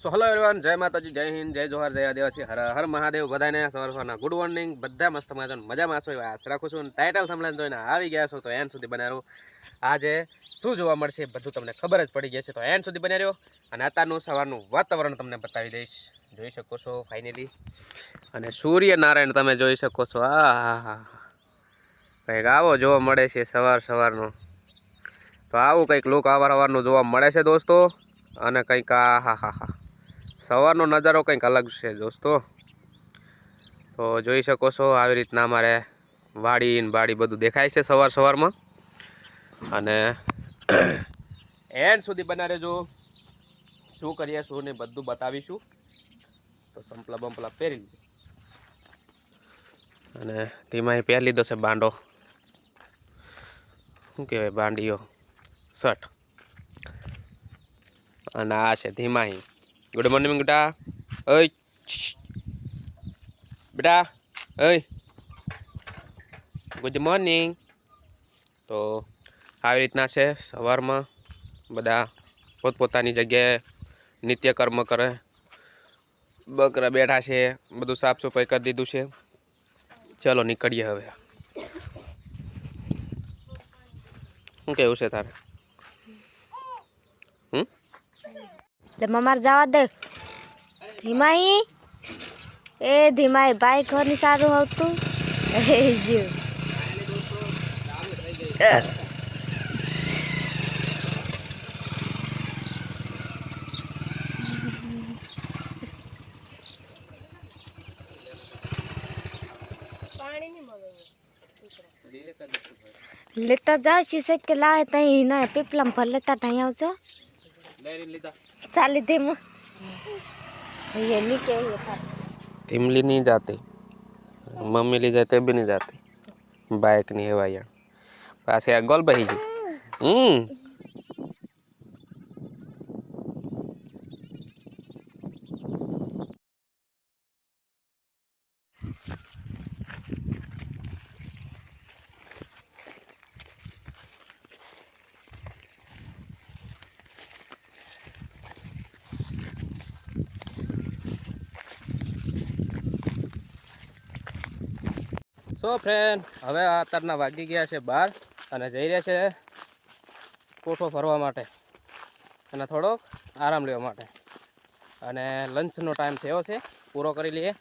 સો hello everyone જય માતાજી જય હિન્દ જય જોહર જય આદિવાસી હર હર મહાદેવ બધાને સવાર સવારના ગુડ મોર્નિંગ બધા મસ્ત મજા મજામાં છો? આશ રાખું છું. ટાઇટલ સંભળાને જોઈને આવી ગયા છો તો એન્ડ સુધી બનાવ્યો આજે શું જોવા મળશે બધું તમને ખબર જ પડી ગઈ છે તો એન્ડ સુધી બનાવ્યો અને અત્યારનું સવારનું વાતાવરણ તમને બતાવી દઈશ. જોઈ શકો છો ફાઇનલી અને સૂર્યનારાયણ તમે જોઈ શકો છો. આ હા કંઈક આવો જોવા મળે છે સવાર સવારનો. તો આવું કંઈક લુક અવાર અવારનું જોવા મળે છે દોસ્તો. અને કંઈક આ, હા હા હા. સવારનો નજારો કંઈક અલગ છે દોસ્તો. તો જોઈ શકો છો આવી રીતના અમારે વાડી ને બાડી બધું દેખાય છે સવાર સવારમાં. અને એન્ડ સુધી બના રહેજો. શું કરીએ, શું નહીં, બધું બતાવીશું. તો સંપલા બંપલા પહેરી લીધું. અને તેમાં પહેરી લીધો છે બાંડો. શું કહેવાય બાંડીઓ શર્ટ. અને આ છે ધીમાહી ગુડ મોર્નિંગ બેટા ઓય. બેટા ઓય ગુડ મોર્નિંગ તો આવી રીતના છે સવારમાં. બધા પોતપોતાની જગ્યાએ નિત્યકર્મ કરે. બકરા બેઠા છે, બધું સાફ સફાઈ કરી દીધું છે. ચલો નીકળીએ હવે. શું કેવું છે તારે હમ એટલે મમાર જવા દે. ધીમાઈ. એ ધીમાઈ, ભાઈ ઘરની સારું આવતું. એ જો લેતા જાવ છે સેટ લાવે ત્યાં પીપલામાં ભર લેતા ત્યાં આવજો. ચાલી ધીમ ये नीचे ये था तिमली नहीं जाती मम्मी ले जाते भी नहीं जाती बाइक नहीं है भाई पास है गोल बही जी हम्म સો ફ્રેન્ડ હવે આ અત્યારના વાગી ગયા છે બહાર અને જઈ રહ્યા છે કોઠો ફરવા માટે અને થોડોક આરામ લેવા માટે. અને લંચનો ટાઈમ થયો છે, પૂરો કરી લઈએ.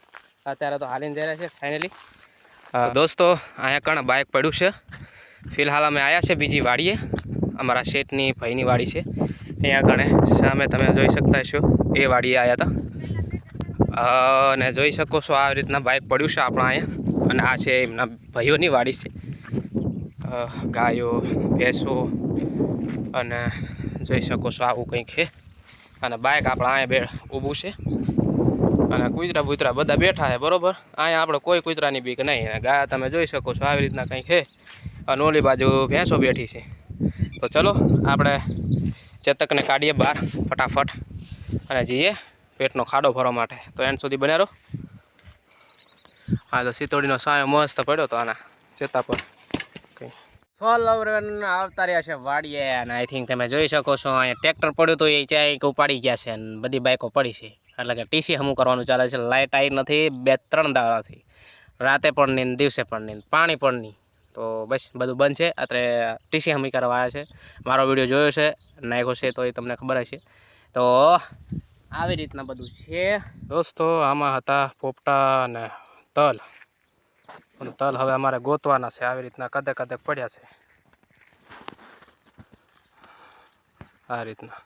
અત્યારે તો હાલીને જઈ રહ્યા છે ફાઇનલી દોસ્તો, અહીંયા કણ બાઇક પડ્યું છે. ફિલહાલ અમે આવ્યા છે બીજી વાડીએ. અમારા શેઠની ભાઈની વાડી છે. અહીંયા કણે સામે તમે જોઈ શકતા છો એ વાડીએ આવ્યા હતા અને જોઈ શકો છો આવી રીતના બાઇક પડ્યું છે આપણા અહીંયા. અને આ છે એમના ભાઈઓની વાડી છે. ગાયો, ભેંસો અને જોઈ શકો છો આવું કંઈક છે. અને બાઇક આપણા અહીંયા બે ઊભું છે. અને કૂતરા બુતરા બધા બેઠા છે, બરાબર? અહીંયા આપણે કોઈ કૂતરાની બીક નહીં. અને ગાય તમે જોઈ શકો છો આવી રીતના કંઈક છે. અને ઓલી બાજુ ભેંસો બેઠી છે. તો ચલો, આપણે ચેતકને કાઢીએ બહાર ફટાફટ અને જઈએ પેટનો ખાડો ભરવા માટે. તો એન્ડ સુધી બન્યા રહો. હા તો સીતોડીનો સાયો મસ્ત પડ્યો તો આના ચેતા પર. ફોલોવરન આવતા રહ્યા છે વાડીએ અને આઈ થિંક તમે જોઈ શકો છો અહીંયા ટ્રેક્ટર પડ્યું તો એ ચાય ઉપાડી ગયા છે અને બધી બાઇકો પડી છે. એટલે કે ટીસી હમું કરવાનું ચાલે છે લાઇટ આવી નથી બે ત્રણ દાવાથી રાતે પણ નહીં દિવસે પણ નહીં પાણી પણ નહીં. તો બસ બધું બંધ છે. અત્યારે ટીસી હમી કરવા આવ્યા છે. મારો વીડિયો જોયો છે નાખ્યો છે તો એ તમને ખબર હશે. તો આવી રીતના બધું છે. દોસ્તો આમાં હતા પોપટા અને તલ. પણ તલ હવે અમારે ગોતવાના છે. આવી રીતના કદે કદે પડ્યા છે. આ રીતના.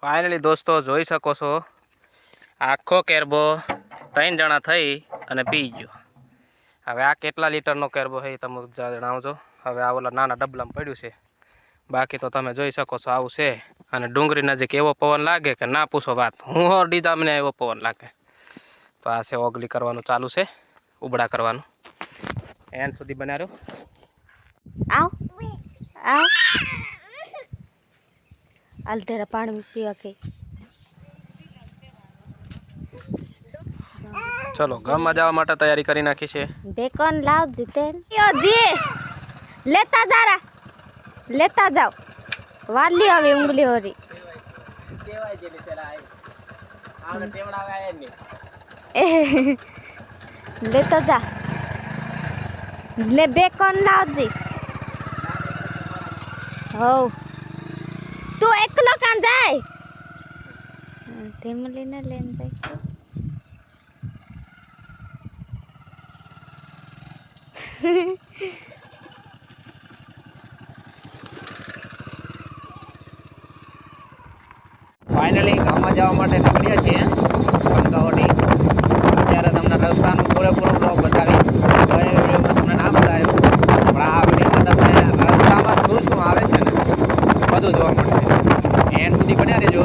ફાઇનલી દોસ્તો જોઈ શકો છો. આખો કેરબો ત્રણ જણા થઈ અને પી ગયો. હવે આ કેટલા લીટરનો કેરબો છે એ તમે જણાવજો. હવે આ ઓલા નાના ડબલામાં પડ્યું છે. બાકી તો તમે જોઈ શકો છો આવું છે. અને ડુંગળી નજીક એવો પવન લાગે કે ના પૂછો વાત. હું અડી તમને એવો પવન લાગે. તો આ છે ઓગલી કરવાનું ચાલુ છે. ઉબડા કરવાનું. એન સુધી બનાવ્યો આવ. આવ. પાણી પીવા કે. ચલો ગામમાં જવા માટે તૈયારી કરી નાખી છે. બેકન લાવ જીતેન યો જી. લેતા જારા. લેતા જાવ વાલી હવે ઉંગલી હોરી. એ લેતા જા. લે બેકોન લાવજી હોવ. તું એકલો કાં જાય? ધીમલીને લઈને જાય. ફાઇનલી ગામમાં જવા માટે નીકળ્યા છીએ. કંકાવટી અત્યારે તમને રસ્તાનો પૂરેપૂરો બ્લોગ બતાવીશ. તો વિડીયોમાં તમને ના બતાવ્યો, પણ આ વિડીયોમાં તમને રસ્તામાં શું શું આવે છે ને, બધું જોવા મળશે. એન્ડ સુધી બન્યા રહેજો.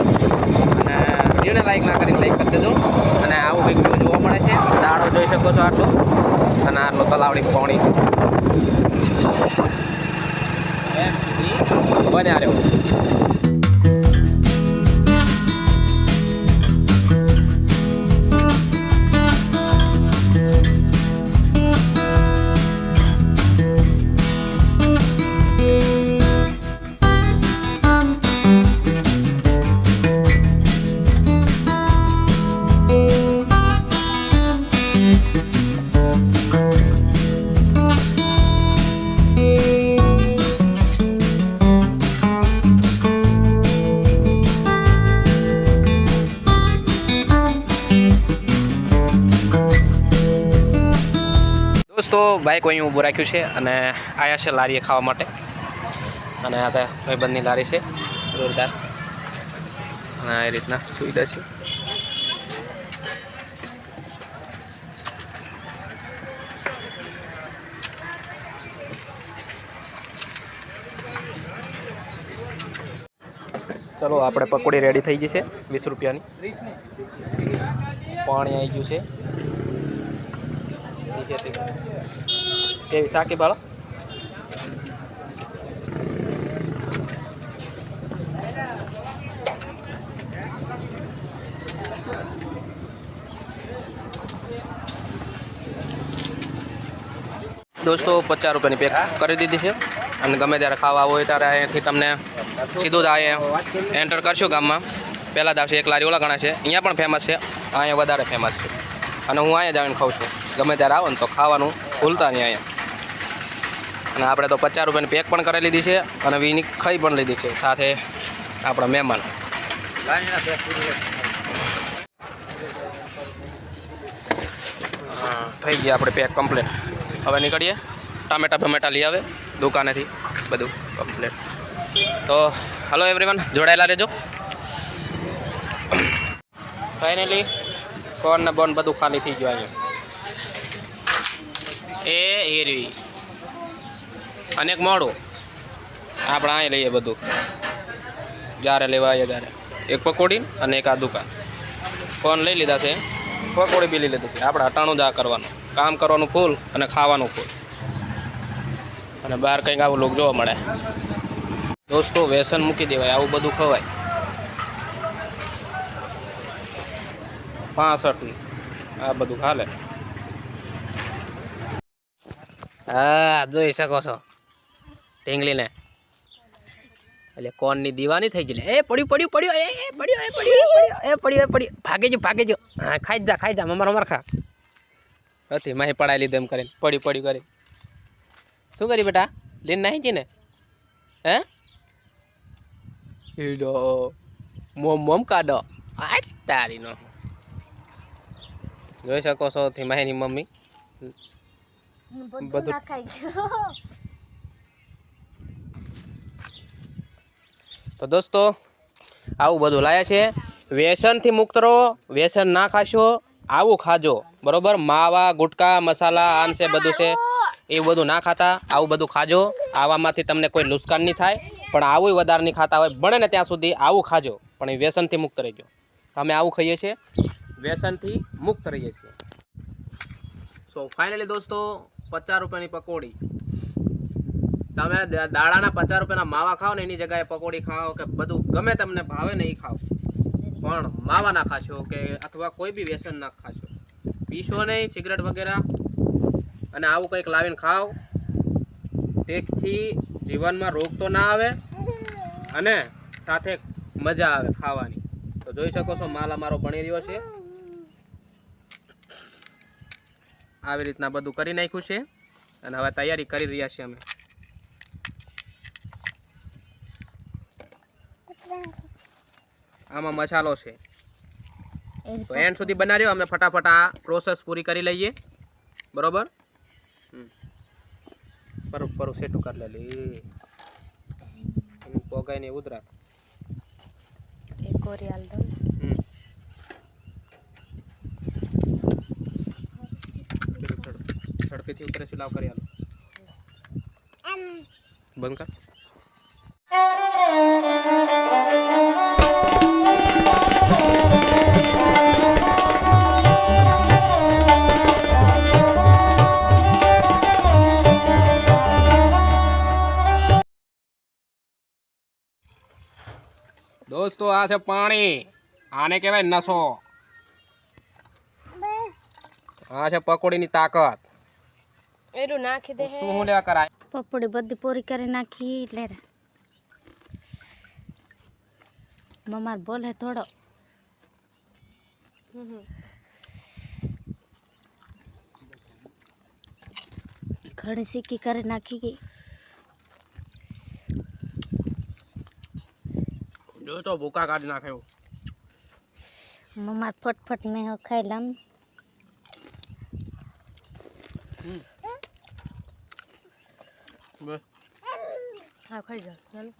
દોસ્તો બાઇક અહીં ઊભું રાખ્યું છે અને આયા છે લારીએ ખાવા માટે. અને આ ભાઈબંધની લારી છે, જોરદાર. અને એ રીતના સુવિધા છે. ચલો, આપણે પકોડી રેડી થઈ ગઈ છે, વીસ રૂપિયાની. પાણી આવી ગયું છે. કેવી સાકી બાળો દોસ્તો, પચાસ રૂપિયાની પેક કરી દીધી છે. અને ગમે ત્યારે ખાવા હોય ત્યારે અહીંયાથી તમને સીધું જ અહીંયા એન્ટર કરશું ગામમાં. પહેલાં જ આવશે એક લારી ઓલા છે. અહીંયા પણ ફેમસ છે. અહીંયા વધારે ફેમસ છે. અને હું અહીંયા જ આવીને ખાઉં છું. ગમે ત્યારે આવો ને તો ખાવાનું ભૂલતા નહીં અહીંયા. અને આપણે તો પચાસ રૂપિયાની પેક પણ કરી લીધી છે અને વીની ખાઈ પણ લીધી છે. સાથે આપણા મહેમાન. થઈ ગયા આપણે પેક કમ્પ્લેટ હવે નીકળીએ. ટામેટા ટમેટા લઈ આવે, દુકાનેથી બધું કમ્પ્લેટ તો હલો એવરીવન જોડાયેલા રહેજો. ફાઇનલી કોર્ન ને બોન બધું ખાલી થઈ ગયું એ હેરવી અને એક મોડું. આપણે અહીં લઈએ બધું. જ્યારે લેવા આવીએ ત્યારે. એક પકોડી અને એક આ દુકાન. ફોન લઈ લીધા છે. પકોડી બી લઈ લીધી છે. આપણે અટાણું જ આ કરવાનું. કામ કરવાનું ફૂલ અને ખાવાનું ફૂલ. અને બહાર કંઈક આવું લોક જોવા મળે. દોસ્તો, વ્યસન મૂકી દેવાય. આવું બધું ખવાય. પાસઠની. આ બધું ખાલે હા, જોઈ શકો છો. ઢીંગલીને એટલે કોનની દીવાની થઈ ગઈ એ પડ્યું પડ્યું પડ્યું, એ પડ્યું એ પડ્યું એ પડ્યું એ, પડ્યું ભાગે જો હા, ખાઈ જા ખાઈ જા મમાર મમાર ખા. હતી માહી પડાવી લીધું એમ કરીને. પડ્યું પડ્યું કરી શું કરી બેટા? લીન નાહી ગઈ ને? હે? હીડો મોમ મોમ કાઢો. આ તારીનો જોઈ શકો છો ધીમાહીની મમ્મી. બધું બધું- નાખાઈ ગયું તો દોસ્તો, આવું બધું લાયા છે. વ્યસનથી મુક્ત રહો, વ્યસન ના ખાશો, આવું ખાજો. બરોબર? માવા, ગુટકા, મસાલા, આમ છે, બધું છે. એ બધું ના ખાતા, આવું બધું ખાજો. આવામાંથી તમને કોઈ નુકસાન નહીં થાય, પણ આવું વધારે નહીં ખાતા હોય. બને ને ત્યાં સુધી આવું ખાજો, પણ એ વ્યસનથી મુક્ત રહેજો. અમે આવું ખાઈએ છીએ, વ્યસનથી મુક્ત રહીએ છીએ. સો ફાઇનલી દોસ્તો, પચાસ રૂપિયાની પકોડી. તમે દાડાના પચાસ રૂપિયાના માવા ખાઓ ને એની જગ્યાએ પકોડી ખાઓ કે બધું ગમે તમને ભાવે ને એ ખાઓ. પણ માવા ના ખાશો કે અથવા કોઈ બી વ્યસન ના ખાશો. પીશો નહીં, સિગરેટ વગેરે. અને આવું કંઈક લાવીને ખાઓ. તેથી જીવનમાં રોગ તો ના આવે અને સાથે મજા આવે ખાવાની. તો જોઈ શકો છો, માલ અમારો બની રહ્યો છે. આવી રીતના બધું કરી નાખ્યું છે. અને હવે તૈયારી કરી રહ્યા છીએ અમે. આમાં મસાલો છે. એ તો એન્ડ સુધી બનાવ્યો અમે ફટાફટ આ પ્રોસેસ પૂરી કરી લઈએ. બરોબર? હમ. પરું પરું સેટું કરી લે લે. એનું પોગાય ને ઉતરા એ કોરિયાલ દો. હમ. પેલું ઝડ- ઝડપીથી ઉતરે છે લાવ કરી આલો. બંધ કર. દોસ્તો આ છે પાણી. આને કહેવાય નસો. આ છે પકોડીની તાકાત. એરું નાખી દે શું હું. લેવા કરાય? પપડી બધી પૂરી કરી નાખી લે રે. મમ્મા બોલે થોડો. ઘણી સિક્કી કરી નાખી ગઈ. જો તો ભૂકા કાઢી નાખ્યો. મમ્મા ફટફટ મેં ખાઈ લમ બસ. હા ખાઈ જાઓ. ચાલો